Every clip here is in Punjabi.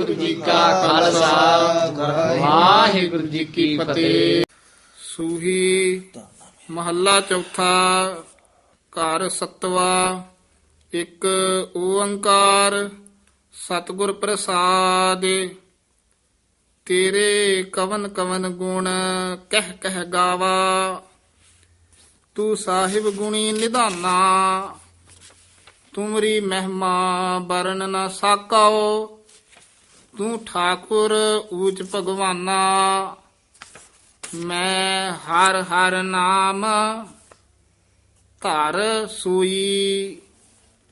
ਵਾਹਿਗੁਰੂ ਜੀ ਕਾ ਖਾਲਸਾ। ਵਾਹਿਗੁਰੂ ਜੀ ਕੀ ਫਤਿਹ। ਸੂਹੀ ਮਹੱਲਾ ਚੌਥਾ, ਘਰ ਸਤਵਾ, ਇੱਕ ਓੰਕਾਰ, ਸਤਿਗੁਰ ਪ੍ਰਸਾਦ, ਤੇਰੇ ਕਵਨ ਕਵਨ ਗੁਣ ਕਹਿ ਕਹਿ ਗਾਵਾ। ਤੂੰ ਸਾਹਿਬ ਗੁਣੀ ਨਿਧਾਨਾ, ਤੁਮਰੀ ਮਹਿਮਾ ਬਰਨ ਨਾ ਸਾਕਾਓ। ਤੂੰ ਠਾਕੁਰ ਊਚ ਭਗਵਾਨਾ। ਮੈਂ ਹਰ ਹਰ ਨਾਮ ਧਰ ਸੂਈ।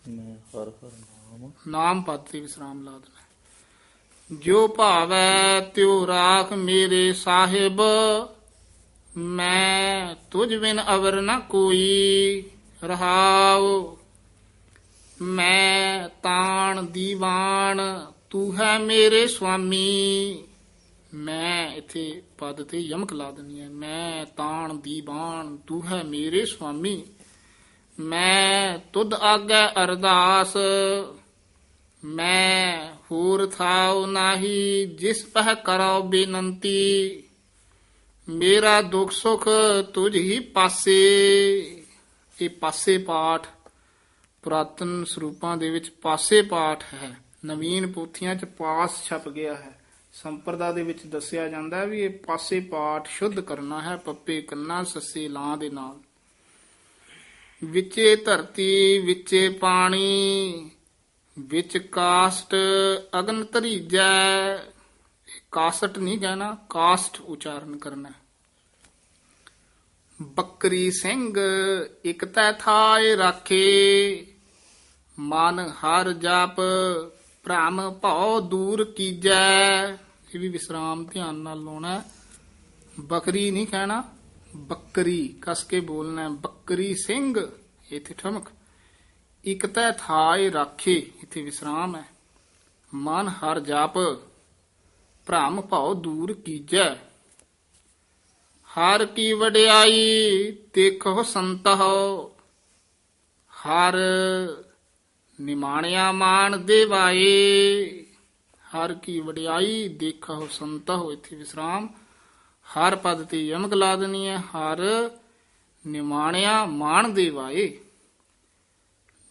ਮੈਂ ਹਰ ਹਰ ਨਾਮ। ਨਾਮ ਤੇ ਵਿਸਰਾਮ ਲਾ ਦੇਣਾ। ਜੋ ਭਾਵੈ ਤਿਉ ਰਾਖ ਮੇਰੇ ਸਾਹਿਬ ਮੈਂ ਤੁਝ ਬਿਨ ਅਵਰ ਨ ਕੋਈ ਰਹਾਉ। ਮੈਂ ਤਾਣ ਦੀਵਾਨ ਤੂੰ ਹੈ ਮੇਰੇ ਸੁਆਮੀ। ਮੈਂ ਇੱਥੇ ਪਦ ਤੇ ਯਮਕ ਲਾ ਦਿੰਦੀ ਹੈ। ਮੈਂ ਤਾਣ ਦੀਵਾਨ ਤੂੰ ਹੈ ਮੇਰੇ ਸੁਆਮੀ। ਮੈਂ ਤੁਧ ਆਗੇ ਅਰਦਾਸ। ਮੈਂ ਹੋਰ ਥਾਉ ਨਾਹੀ, ਜਿਸ ਪਹਿ ਕਰੋ ਬੇਨੰਤੀ। ਮੇਰਾ ਦੁੱਖ ਸੁਖ ਤੁਝ ਹੀ ਪਾਸੇ। ਇਹ ਪਾਸੇ ਪਾਠ ਪੁਰਾਤਨ ਸਰੂਪਾਂ ਦੇ ਵਿੱਚ ਪਾਸੇ ਪਾਠ ਹੈ। ਨਵੀਨ ਪੋਥੀਆਂ 'ਚ ਪਾਸ ਛਪ ਗਿਆ ਹੈ। ਸੰਪਰਦਾ ਦੇ ਵਿੱਚ ਦੱਸਿਆ ਜਾਂਦਾ ਹੈ ਵੀ ਇਹ ਪਾਸੇ ਪਾਠ ਸ਼ੁੱਧ ਕਰਨਾ ਹੈ, ਪੱਪੇ ਕੰਨਾ, ਸੱਸੇ ਲਾਂ ਦੇ ਨਾਲ। ਵਿੱਚੇ ਧਰਤੀ, ਵਿੱਚੇ ਪਾਣੀ, ਵਿੱਚ ਕਾਸਟ, ਅਗਨ ਧਰੀਜੈ। ਕਾਸਟ ਨਹੀਂ ਕਹਿਣਾ, ਕਾਸਟ ਉਚਾਰਨ ਕਰਨਾ ਹੈ। ਬੱਕਰੀ ਸਿੰਘ, ਇਕ ਤੈ ਥਾਏ ਰਾਖੇ, ਮਨ ਹਰ ਜਾਪ ਭ੍ਰਮ ਭਉ ਦੂਰ ਕੀਜੈ ਇਹ ਵੀ ਵਿਸਰਾਮ ਧਿਆਨ ਨਾਲ ਲਾਉਣਾ ਹੈ। ਬੱਕਰੀ ਨਹੀਂ ਕਹਿਣਾ, ਬੱਕਰੀ ਕਸ ਕੇ ਬੋਲਣਾ ਹੈ। ਬੱਕਰੀ ਸਿੰਘ, ਇੱਥੇ ਠਮਕ ਇਕ ਤੈ ਥਾਏ ਰਾਖੇ, ਇਥੇ ਵਿਸਰਾਮ ਹੈ ਮਨ ਹਰ ਜਾਪ, ਭ੍ਰਮ ਭਉ ਦੂਰ ਕੀਜੈ ਹਰ ਕੀ ਵਡਿਆਈ ਦੇਖੋ ਸੰਤਹੁ, ਹਰ ਨਿਮਾਣਿਆ ਮਾਨ ਦੇਵਾਏ। ਹਰ ਕੀ ਵਡਿਆਈ ਦੇਖੋ ਸੰਤਹੁ, ਇੱਥੇ ਵਿਸਰਾਮ। ਹਰ ਪਦ ਤੇ ਯਮਕ ਲਾ ਦੇਣੀ ਹੈ, ਹਰ ਨਿਮਾਣਿਆ ਮਾਨ ਦੇਵਾਏ।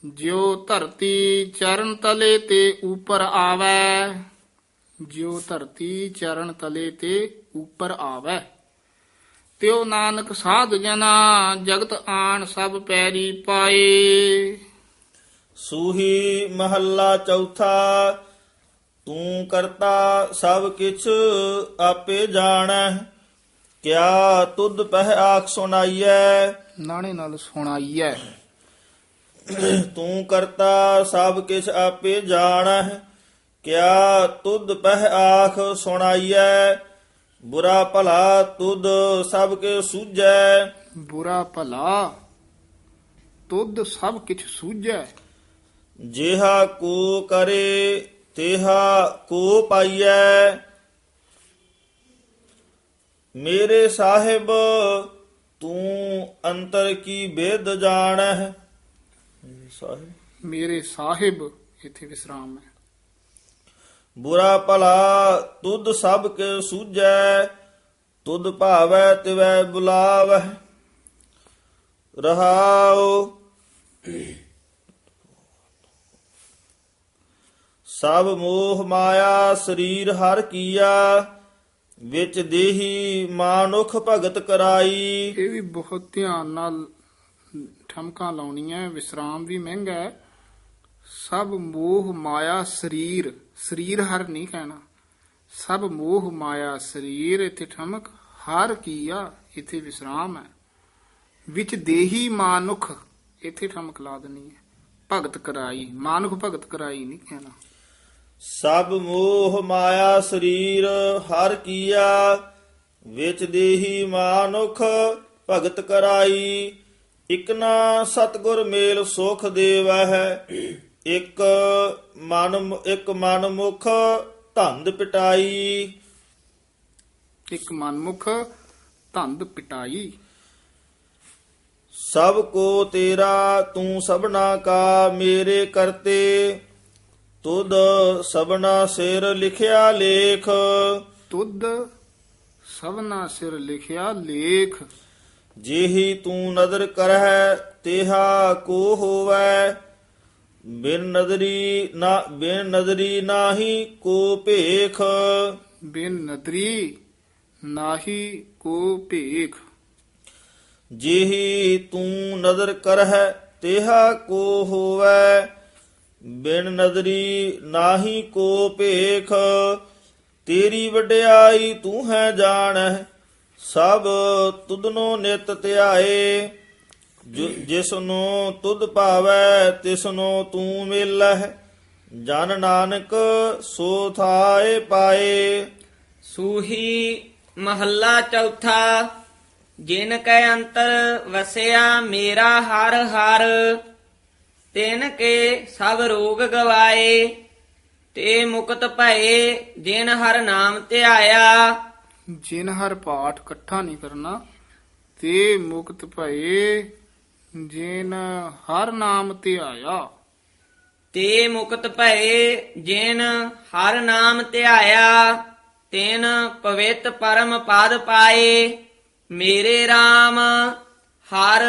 ਜਿਉ ਧਰਤੀ ਚਰਨ ਤਲੇ ਤੇ ਉਪਰ ਆਵੈ। ਜਿਉ ਧਰਤੀ ਚਰਨ ਤਲੇ ਤੇ ਉਪਰ ਆਵੈ। ਤਿਉ ਨਾਨਕ ਸਾਧ ਜਨਾ, ਜਗਤ ਆਣ ਸਭ ਪੈਰੀ ਪਾਏ। ਸੂਹੀ ਮਹੱਲਾ ਚੌਥਾ ਤੂੰ ਕਰਤਾ ਸਭ ਕਿਛ ਆਪੇ ਜਾਣੈ ਕਿਆ ਤੁਧ ਪਹਿ ਆਖ ਸੁਣਾਈਐ? ਨਾਣੇ ਨਾਲ ਸੁਣਾਈਐ। ਤੂੰ ਕਰਤਾ ਸਭ ਕਿਛ ਆਪੇ ਜਾਣੈ ਕਿਆ ਤੁਧ ਪਹਿ ਆਖ ਸੁਣਾਈਐ? ਬੁਰਾ ਭਲਾ ਤੁਧ ਸਭ ਕੇ ਸੂਝੈ। ਬੁਰਾ ਭਲਾ ਤੁਧ ਸਭ ਕਿਛ ਸੂਝੈ। ਜਿਹਾ ਕੋ ਕਰੇ ਤੇਹਾ ਕੋ ਪਾਈਐ। ਮੇਰੇ ਸਾਹਿਬ ਤੂੰ ਅੰਤਰ ਕੀ ਬੇਦ ਜਾਣੈ ਮੇਰੇ ਸਾਹਿਬ। ਮੇਰੇ ਸਾਹਿਬ ਇੱਥੇ ਵਿਸਰਾਮ ਹੈ। ਬੁਰਾ ਭਲਾ ਤੁਧ ਸਭ ਕੇ ਸੂਝੈ ਤੁਧ ਭਾਵੈ ਤਿਵੈ ਬੁਲਾਵੈ ਰਹਾਉ। ਸਭ ਮੋਹ ਮਾਇਆ ਸਰੀਰ ਹਰ ਕੀਆ, ਵਿੱਚ ਦੇਹੀ ਮਾਨੁਖ ਭਗਤ ਕਰਾਈ। ਇਹ ਵੀ ਬਹੁਤ ਧਿਆਨ ਨਾਲ ਠਮਕਾਂ ਲਾਉਣੀਆਂ, ਵਿਸਰਾਮ ਵੀ ਮਹਿੰਗਾ ਹੈ। ਸਭ ਮੋਹ ਮਾਇਆ ਸਰੀਰ ਸਰੀਰ ਹਰ ਨਹੀਂ ਕਹਿਣਾ। ਸਭ ਮੋਹ ਮਾਇਆ ਸਰੀਰ, ਇੱਥੇ ਠਮਕ ਹਰ ਕੀਆ, ਇੱਥੇ ਵਿਸਰਾਮ ਹੈ। ਵਿੱਚ ਦੇਹੀ ਮਾਨੁਖ, ਇੱਥੇ ਠਮਕ ਲਾ ਦੇਣੀ ਹੈ। ਭਗਤ ਕਰਾਈ, ਮਾਨੁਖ ਭਗਤ ਕਰਾਈ ਨਹੀਂ ਕਹਿਣਾ। ਸਭ ਮੋਹ ਮਾਇਆ ਸਰੀਰ ਹਰ ਕੀਆ ਵਿੱਚ ਦੇਹੀ ਮਾਨੁਖ ਭਗਤ ਕਰਾਈ। ਇਕ ਨਾ ਸਤਗੁਰ ਮੇਲ ਸੁਖ ਦੇਵਹਿ ਇੱਕ ਮਨ ਇੱਕ ਮਨ ਮੁਖ ਧੰਦ ਪਿਟਾਈ। ਇੱਕ ਮਨਮੁਖ ਧੰਦ ਪਿਟਾਈ। ਸਭ ਕੋ ਤੇਰਾ ਤੂੰ ਸਭਨਾ ਕਾ ਮੇਰੇ ਕਰਤੇ। ਤੁਧ ਸਭਨਾ ਸਿਰ ਲਿਖਿਆ ਲੇਖ। ਤੁਧ ਸਭਨਾ ਸਿਰ ਲਿਖਿਆ ਲੇਖ। ਜਿਹੀ ਤੂੰ ਨਦਰ ਕਰਹਿ ਤੇਹਾ ਕੋ ਹੋਵੈ। ਬਿਨ ਨਦਰੀ ਨਾ ਬਿਨ ਨਦਰੀ ਨਾਹੀ ਕੋ ਭੇਖ। ਬਿਨ ਨਦਰੀ ਨਾਹੀ ਕੋ ਭੇਖ। ਜਿਹੀ ਤੂੰ ਨਦਰ ਕਰਹਿ ਤੇਹਾ ਕੋ ਹੋਵੈ। ਬਿਨ ਨਦਰੀ ਨਾਹੀ ਕੋ ਭੇਖ, ਤੇਰੀ ਵਡਿਆਈ ਤੂੰ ਹੈ ਜਾਣਹਿ ਸਭ ਤੁਧਨੋ ਨਿਤ ਧਿਆਏ। ਜਿ- ਤੁਧ ਭਾਵੈ ਤਿਸ ਤੂੰ ਮਿਲਹਿ, ਜਨ ਨਾਨਕ ਸੋ ਥਾਏ ਪਾਏ। ਸੂਹੀ ਮਹੱਲਾ ਚੌਥਾ, ਜਿਨ ਕੈ ਅੰਤਰ ਵਸਿਆ ਮੇਰਾ ਹਰ ਹਰ। ਤਿਨ ਕੇ ਸਭ ਰੋਗ ਗਵਾਏ ਤੇ ਮੁਕਤ ਭਏ ਜਿਨ ਹਰ ਨਾਮ ਧਿਆਇਆ। ਜਿਨ ਹਰ ਪਾਠ ਇਕੱਠਾ ਨਹੀਂ ਕਰਨਾ ਤੇ ਮੁਕਤ ਭਏ ਜਿਨ ਹਰ ਨਾਮ ਧਿਆਇਆ। ਤੇ ਮੁਕਤ ਭਏ ਜਿਨ ਹਰ ਨਾਮ ਧਿਆਇਆ ਤਿਨ ਪਵਿੱਤ ਪਰਮ ਪਦ ਪਾਏ। ਮੇਰੇ RAM ਹਰ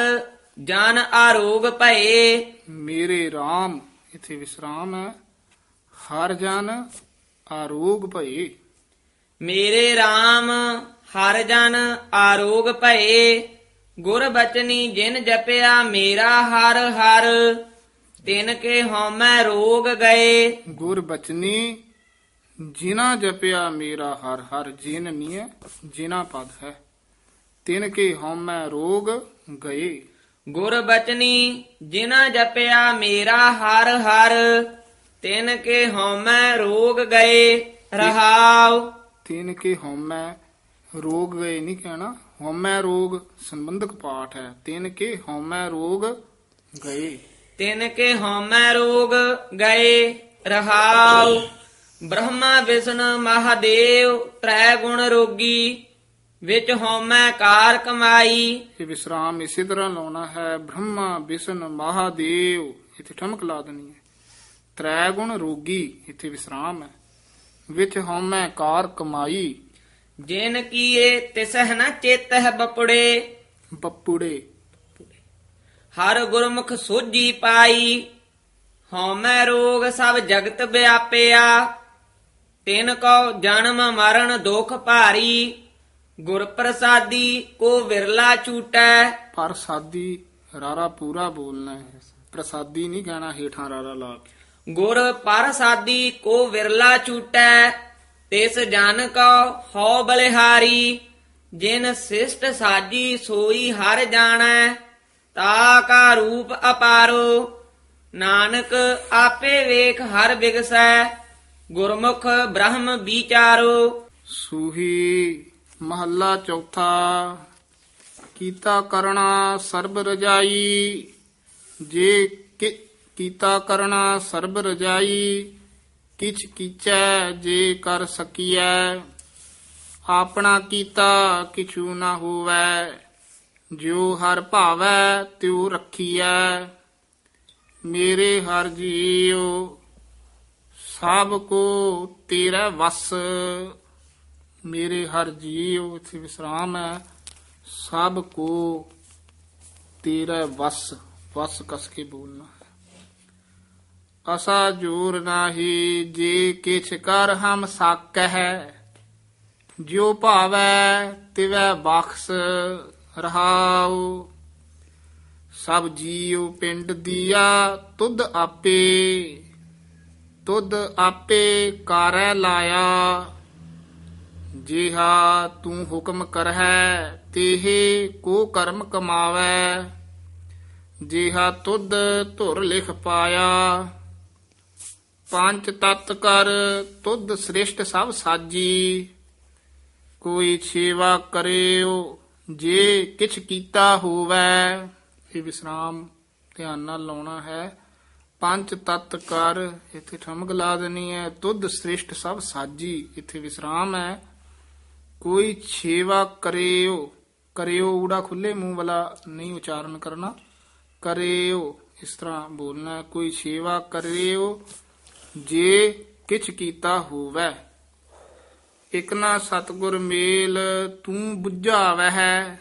ਜਨ ਆਰੋਗ ਭਏ ਮੇਰੇ RAM ਇਥੇ ਵਿਸਰਾਮ ਹੈ। ਹਰ ਜਨ ਆਰੋਗ ਭਏ। ਮੇਰੇ RAM ਹਰ ਜਨ ਆਰੋਗ ਭਏ। ਗੁਰ ਬਚਨੀ ਜਿਨ ਜਪਿਆ ਮੇਰਾ ਹਰ ਹਰ ਤਿਨ ਕੇ ਹਉਮੈ ਰੋਗ ਗਏ। ਗੁਰ ਬਚਨੀ ਜਿਨਾ ਜਪਿਆ ਮੇਰਾ ਹਰ ਹਰ ਜਿਨ ਹੈ ਜਿਨਾ ਪਦ ਹੈ ਤਿਨ ਕੇ ਹਉਮੈ ਰੋਗ ਗਏ। ਗੁਰ ਬਚਨੀ ਜਿਨਾ ਜਪਿਆ ਮੇਰਾ ਹਰ ਹਰ ਤਿਨ ਕੇ ਹਉਮੈ ਰੋਗ ਗਏ ਰਹਾਉ। ਤਿਨ ਕੇ ਹਉਮੈ ਰੋਗ ਗਏ ਨਹੀਂ ਕਹਿਣਾ। ਹਉਮੈ ਰੋਗ ਸੰਬੰਧਕ ਪਾਠ ਹੈ। ਤਿਨ ਕੇ ਹਉਮੈ ਰੋਗ ਗਏ। ਤਿਨ ਕੇ ਹਉਮੈ ਰੋਗ ਗਏ ਰਹਾਉ। ਬ੍ਰਹਮਾ ਵਿਸ਼ਨ ਮਹਾਦੇਵ ਤ੍ਰੈ ਗੁਣ ਰੋਗੀ ਵਿੱਚ ਹਉਮੈ ਕਾਰ ਕਮਾਈ। ਇਹ ਵਿਸਰਾਮ ਇਸੇ ਤਰ੍ਹਾਂ ਲਾਉਣਾ ਹੈ ਬ੍ਰਹਮਾ ਵਿਸ਼ਨ ਮਹਾਦੇਵ ਇੱਥੇ ਠਮਕ ਲਾ ਦੇਣੀ ਹੈ। ਤ੍ਰੈ ਗੁਣ ਰੋਗੀ ਇੱਥੇ ਵਿਸਰਾਮ ਹੈ। ਵਿੱਚ ਹਉਮੈ ਕਾਰ ਕਮਾਈ। ਜਿਨ ਕੀਏ ਤਿਸਹਿ ਨ ਚੇਤਹਿ ਬਪੜੇ। ਬੱਪੂੜੇ। ਹਰ ਗੁਰਮੁਖ ਸੋਜੀ ਪਾਈ। ਹਉਮੈ ਰੋਗ ਸਭ ਜਗਤ ਵਿਆਪਿਆ। ਤਿਨ ਕੋ ਜਨਮ ਮਰਨ ਦੁਖ ਭਾਰੀ। ਗੁਰ ਪ੍ਰਸਾਦੀ ਕੋ ਵਿਰਲਾ ਚੂਟੈ ਪਰ ਸਾਦੀ ਰਾਰਾ ਪੂਰਾ ਬੋਲਣਾ ਹੈ। ਪ੍ਰਸਾਦੀ ਨਹੀਂ ਕਹਿਣਾ ਹੇਠਾਂ ਰਾਰਾ ਲਾ ਕੇ। ਗੁਰ ਪ੍ਰਸਾਦੀ ਕੋ ਵਿਰਲਾ ਚੂਟੈ ਤਿਸ ਜਨ ਕੋ ਹਉ ਬਲਿਹਾਰੀ। ਜਿਨ ਸਿਸ਼ਟ ਸਾਜੀ ਸੋਈ ਹਰ ਜਾਣੈ ਤਾ ਕਾ ਰੂਪ ਅਪਾਰੋ। ਨਾਨਕ ਆਪੇ ਵੇਖ ਹਰ ਬਿਗਸੈ ਗੁਰਮੁਖ ਬ੍ਰਹਮ ਵਿਚਾਰੋ। ਸੂਹੀ ਮਹੱਲਾ ਚੌਥਾ। ਕੀਤਾ ਕਰਣਾ ਸਰਬ ਰਜਾਈ। ਜੇ ਕੀਤਾ ਕਰਣਾ ਸਰਬ ਰਜਾਈ, ਕਿਛ ਕੀਚੈ ਜੇ ਕਰ ਸਕੀਐ। ਆਪਣਾ ਕੀਤਾ ਕਿਛੂ ਨਾ ਹੋਵੈ, ਜਿਉ ਹਰ ਭਾਵੈ ਤਿਉ ਰੱਖੀਐ। ਮੇਰੇ ਹਰ ਜੀਉ, ਸਭ ਕੋ ਤੇਰਾ ਵਸ। ਮੇਰੇ ਹਰ ਜੀਉ ਇਥੇ ਵਿਸਰਾਮ ਹੈ, ਸਭ ਕੋ ਤੇਰਾ ਵਸ ਵਸ ਕਸ ਕੇ ਬੋਲਣਾ ਅਸਾ ਜੋਰ ਨਾਹੀ, ਜੇ ਕਿਛ ਕਰ ਹਮ ਸਕ ਹੈ ਜਿਉ ਭਾਵੈ ਤਿਵੈ ਬਖਸ ਰਹਾਉ। ਸਭ ਜੀਉ ਪਿੰਡ ਦੀਆ, ਤੁਧ ਆਪੇ ਤੁਧ ਆਪੇ ਕਾਰੈ ਲਾਇਆ। ਜਿਹਾ ਤੂੰ ਹੁਕਮ ਕਰਹਿ, ਤੇਹੇ ਕੋ ਕਰਮ ਕਮਾਵੈ। ਜਿਹਾ ਤੁਧ ਧੁਰ ਲਿਖ ਪਾਇਆ, ਪੰਜ ਤਤ ਕਰ ਤੁਧ ਸ੍ਰਿਸ਼ਟ ਸਭ ਸਾਜੀ। ਕੋਈ ਸੇਵਾ ਕਰਿਓ, ਜੇ ਕਿਛ ਕੀਤਾ ਹੋਵੈ। ਇਹ ਵਿਸਰਾਮ ਧਿਆਨ ਨਾਲ ਲਾਉਣਾ ਹੈ। ਪੰਜ ਤਤ ਕਰ, ਇੱਥੇ ਠਮਕ ਲਾ ਦੇਣੀ ਹੈ, ਤੁਧ ਸ੍ਰਿਸ਼ਟ ਸਭ ਸਾਜੀ। ਇੱਥੇ ਵਿਸਰਾਮ ਹੈ। ਕੋਈ ਛੇਵਾ ਕਰਿਓ ਕਰਿਓ ਊੜਾ ਖੁੱਲੇ ਮੂੰਹ ਵਾਲਾ ਨਹੀਂ ਉਚਾਰਨ ਕਰਨਾ। ਕਰਿਓ, ਇਸ ਤਰ੍ਹਾਂ ਬੋਲਣਾ ਕੋਈ ਛੇਵਾ ਕਰਿਓ, ਜੇ ਕਿਛ ਕੀਤਾ ਹੋਵੇ। ਇਕ ਨਾ ਸਤਗੁਰ ਮੇਲ ਤੂੰ ਬੁਝਾਵੈ ਹੈ,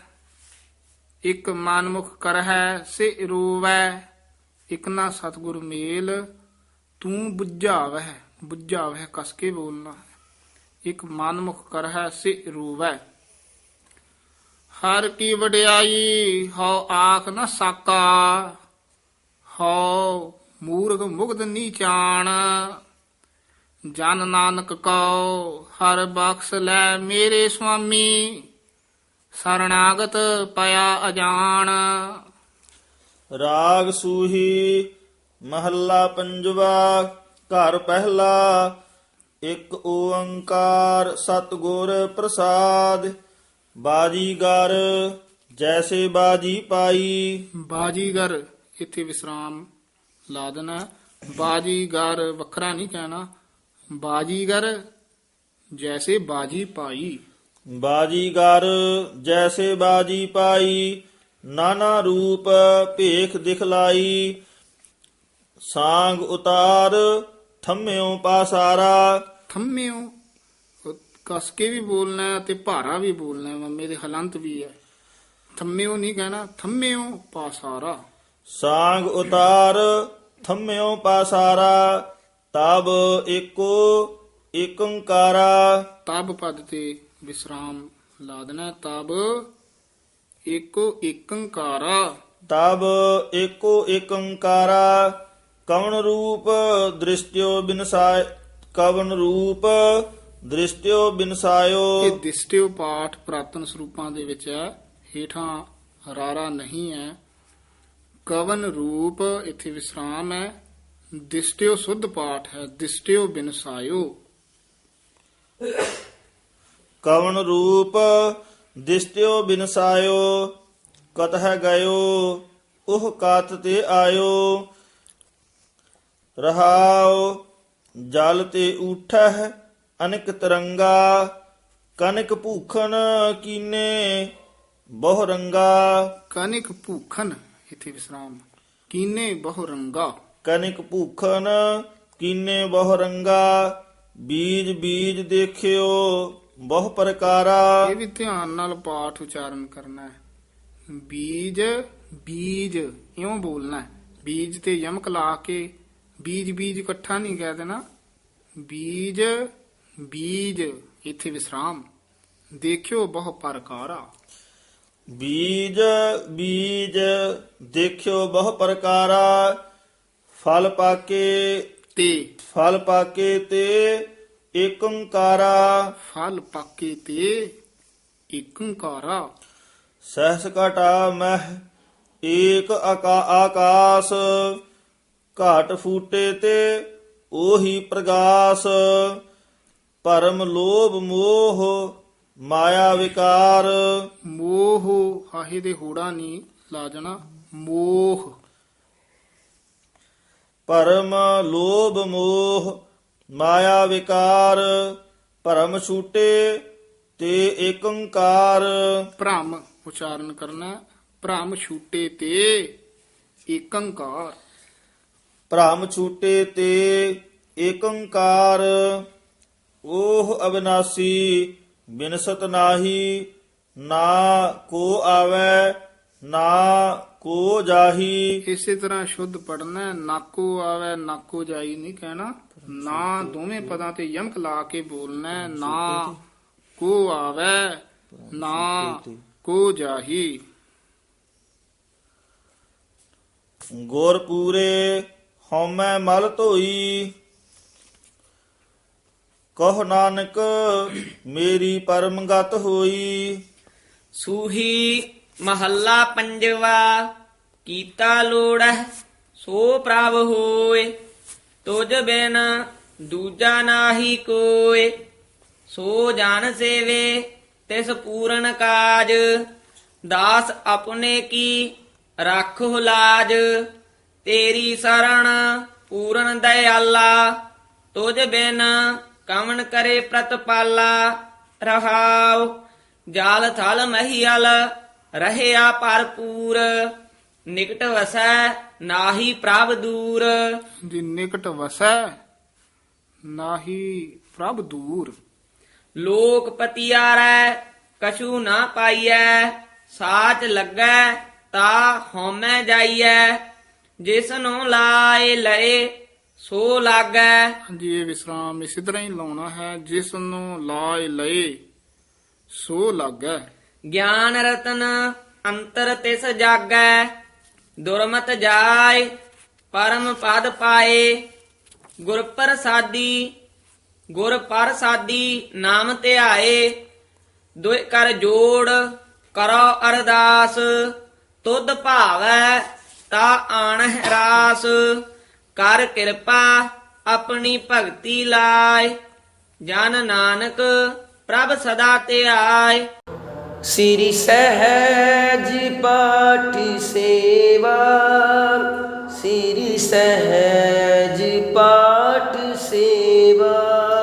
ਇਕ ਮਨਮੁਖ ਕਰਹਿ ਸੇ ਰੋਵੈ। ਇਕ ਨਾ ਸਤਗੁਰ ਮੇਲ ਤੂੰ ਬੁਝਾਵੈ ਬੁਝਾਵੈ ਕਸ ਕੇ ਬੋਲਣਾ ਇਕ ਮਨਮੁਖ ਕਰਹਿ ਸੇ ਰੋਵੈ। ਹਰ ਕੀ ਵਡਿਆਈ ਹਉ ਆਖ ਨ ਸਾਕਾ, ਹਉ ਮੂਰਖ ਮੁਗਧ ਨੀਚਾਨ ਜਨ ਨਾਨਕ ਕਉ, ਹਰ ਬਖਸ਼ ਲੈ ਮੇਰੇ ਸੁਆਮੀ, ਸਰਣਾਗਤ ਪਿਆ ਅਜਾਣ। ਰਾਗ ਸੂਹੀ ਮਹੱਲਾ ਪੰਜਵਾ, ਘਰ ਪਹਿਲਾ ਇੱਕ ਓੰਕਾਰ ਸਤਿਗੁਰ ਪ੍ਰਸਾਦ ਬਾਜੀਗਰ ਜੈਸੇ ਬਾਜੀ ਪਾਈ। ਬਾਜੀਗਰ ਇੱਥੇ ਵਿਸਰਾਮ ਲਾ ਦੇਣਾ। ਬਾਜੀਗਰ ਵੱਖਰਾ ਨਹੀਂ ਕਹਿਣਾ। ਬਾਜੀਗਰ ਜੈਸੇ ਬਾਜੀ ਪਾਈ। ਬਾਜੀਗਰ ਜੈਸੇ ਬਾਜੀ ਪਾਈ ਨਾਨਾ ਰੂਪ ਭੇਖ ਦਿਖਲਾਈ। ਸਾੰਗ ਉਤਾਰ ਥੰਮਿਓ ਪਾਸਾਰਾ ਥੰਮਿਓ ਉਹ ਕਸ ਕੇ ਵੀ ਬੋਲਣਾ ਹੈ ਤੇ ਭਾਰਾ ਵੀ ਬੋਲਣਾ ਹੈ ਮੰਮੇ ਦੇ ਹਲੰਤ ਵੀ ਹੈ ਥੰਮਿਓ ਨਹੀਂ ਕਹਿਣਾ ਥੰਮਿਓ ਪਾਸਾਰਾ ਸਾੰਗ ਉਤਾਰ ਥੰਮਿਓ ਪਾਸਾਰਾ ਤਬ ਏਕੋ ਏਕੰਕਾਰਾ ਤਬ ਪਦ ਤੇ ਵਿਸਰਾਮ ਲਾ ਦੇਣਾ ਤਬ ਏਕੋ ਏਕੰਕਾਰਾ ਤਬ ਏਕੋ ਏਕੰਕਾਰਾ ਕਵਨ ਰੂਪ ਦ੍ਰਿਸ਼ਟਿਓ ਬਿਨਸਾਇ ਕਵਨ ਰੂਪ ਦ੍ਰਿਸ਼ਟਿਓ ਬਿਨਸਾਇਓ। ਇਹ ਦਿਸਟਿਓ ਪਾਠ ਪ੍ਰਾਤਨ ਸਰੂਪਾਂ ਦੇ ਵਿੱਚ ਹੈ ਹੇਠਾਂ ਰਾਰਾ ਨਹੀਂ ਹੈ। ਕਵਨ ਰੂਪ ਇੱਥੇ ਵਿਸਰਾਮ ਹੈ। ਦਿਸਟਿਓ ਸੁੱਧ ਪਾਠ ਹੈ। ਦਿਸਟਿਓ ਬਿਨਸਾਇਓ। ਕਵਨ ਰੂਪ ਦਿਸਟਿਓ ਬਿਨਸਾਇਓ। ਕਤਹ ਗਇਓ ਉਹ ਕਾਤ ਤੇ ਆਇਓ। ਰਹਾਉ ਜਲ ਤੇ ਉਠਹਿ ਅਨਿਕ ਤਰੰਗਾ ਕਨਿਕ ਭੂਖਣ ਕੀਨੇ ਬਹੁ ਰੰਗਾ ਕਨਿਕ ਭੂਖਨ ਇੱਥੇ ਵਿਸਰਾਮ ਕੀਨੇ ਬਹੁ ਰੰਗਾ ਕਨਿਕ ਭੂਖਣ ਕੀਨੇ ਬਹੁ ਰੰਗਾ ਬੀਜ ਬੀਜ ਦੇਖਿਓ ਬਹੁ ਪ੍ਰਕਾਰਾ ਇਹ ਵੀ ਧਿਆਨ ਨਾਲ ਪਾਠ ਉਚਾਰਨ ਕਰਨਾ ਹੈ। ਬੀਜ ਬੀਜ ਇਉਂ ਬੋਲਣਾ ਹੈ। ਬੀਜ ਤੇ ਯਮਕ ਲਾ ਕੇ ਬੀਜ ਬੀਜ ਇਕੱਠਾ ਨਹੀਂ ਕਹਿ ਦੇਣਾ। ਬੀਜ ਬੀਜ ਇੱਥੇ ਵਿਸਰਾਮ। ਦੇਖਿਓ ਬਹੁ ਪ੍ਰਕਾਰਾ। ਬੀਜ ਬੀਜ ਦੇਖਿਓ ਬਹੁ ਪ੍ਰਕਾਰਾ। ਫਲ ਪਾਕੇ ਤੇ। ਫਲ ਪਾਕੇ ਤੇ ਏਕੰਕਾਰਾ। ਫਲ ਪਾਕੇ ਤੇ ਏਕੰਕਾਰਾ। ਸਹਸ ਘਟਾ ਮਹਿ ਏਕ ਆਕਾ ਆਕਾਸ ਘਾਟ ਫੂਟੇ ਤੇ ਉਹੀ ਪ੍ਰਗਾਸ। ਪਰਮ ਲੋਭ ਮੋਹ ਮਾਇਆ ਵਿਕਾਰ। ਮੋਹ ਹਾਹੇ ਦੇ ਹੋੜਾ ਨਹੀਂ ਲਾ ਜਾਣਾ ਮੋਹ। ਪਰਮ ਲੋਭ ਮੋਹ ਮਾਇਆ ਵਿਕਾਰ। ਭਰਮ ਛੂਟੇ ਤੇ ਏਕੰਕਾਰ। ਭ੍ਰਮ ਉਚਾਰਨ ਕਰਨਾ। ਭ੍ਰਮ ਛੂਟੇ ਤੇ ਏਕੰਕਾਰ। ਭ੍ਰਮ ਛੂਟੇ ਤੇ ਏਕੰਕਾਰ ਉਹ ਅਬਿਨਾਸੀ ਬਿਨਸਤ ਨਾਹੀ ਨਾ ਕੋ ਆਵੇ ਨਾ ਕੋ ਜਾਹੀ ਇਸੇ ਤਰ੍ਹਾਂ ਸ਼ੁੱਧ ਪੜਨਾ ਨਾਕੋ ਆਵੇ ਨਾਕੋ ਜਾਈ ਨਹੀਂ ਕਹਿਣਾ ਨਾ ਦੋਵੇਂ ਪਦਾਂ ਤੇ ਯਮਕ ਲਾ ਕੇ ਬੋਲਣਾ। ਨਾ ਕੋ ਆਵੇ ਨਾ ਕੋ ਜਾਹੀ ਗੁਰ ਪੂਰੇ ਹਉਮੈ ਮਲ ਧੋਈ। ਕਹ ਨਾਨਕ, ਮੇਰੀ ਪਰਮ ਗਤ ਹੋਈ। ਸੂਹੀ ਮਹੱਲਾ ਪੰਜਵਾ, ਕੀਤਾ ਲੋੜਹਿ ਸੋ ਪ੍ਰਭ ਹੋਏ। ਤੁਝ ਬਿਨ ਦੂਜਾ ਨਾਹੀ ਕੋਏ, ਸੋ ਜਨ ਸੇਵੇ, ਤਿਸ ਪੂਰਨ ਕਾਜ। ਦਾਸ ਆਪਣੇ ਕੀ, ਰੱਖੋ ਲਾਜ। ਤੇਰੀ ਸਰਣ ਪੂਰਨ ਦਇਆਲਾ ਤੁਝ ਬਿਨ ਕਵਣ ਕਰੇ ਪ੍ਰਤਪਾਲਾ। ਰਹਾਉ ਜਾਲ ਥਲ ਮਹੀਲ ਰਹਿਆ ਭਰਪੂਰ। ਨਿਕਟ ਵਸੈ ਨਾਹੀ ਪ੍ਰਭ ਦੂਰ। ਦੀ ਨਿਕਟ ਵਸੈ ਨਾਹੀ ਪ੍ਰਭ ਦੂਰ। ਲੋਕ ਪਤਿਆਰੈ ਕਛੂ ਨਾ ਪਾਈਐ ਸਾਚ ਲੱਗੈ ਤਾ ਹਉਮੈ ਜਾਈਐ। ਜਿਸਨੂੰ ਲਾਏ ਲਏ ਸੋ ਲਾਗੈ। ਹਾਂਜੀ ਇਹ ਵਿਸਰਾਮ ਇਸੇ ਤਰ੍ਹਾਂ ਹੀ ਲਾਉਣਾ ਹੈ। ਜਿਸ ਨੂੰ ਲਾਇ ਲਏ ਸੋ ਲਾਗੈ। ਗਿਆਨ ਰਤਨ ਅੰਤਰ ਤਿਸ ਜਾਗੈ ਦੁਰਮਤ ਜਾਏ ਪਰਮ ਪਦ ਪਾਏ। ਗੁਰ ਪ੍ਰਸਾਦੀ ਗੁਰ ਪ੍ਰਸਾਦੀ ਨਾਮ ਧਿਆਏ। ਦੁਇ ਕਰ ਜੋੜ ਕਰੋ ਅਰਦਾਸ ਤੁਧ ਭਾਵੈ। ਤਾ ਆਣਹਿ ਰਾਸ। ਕਰ ਕਿਰਪਾ ਆਪਣੀ ਭਗਤੀ ਲਾਇ। ਜਨ ਨਾਨਕ ਪ੍ਰਭ ਸਦਾ ਧਿਆਏ ਸ੍ਰੀ ਸਹਿਜ ਪਾਠੀ ਸੇਵਾ। ਸ੍ਰੀ ਸਹਿਜ ਪਾਠ ਸੇਵਾ।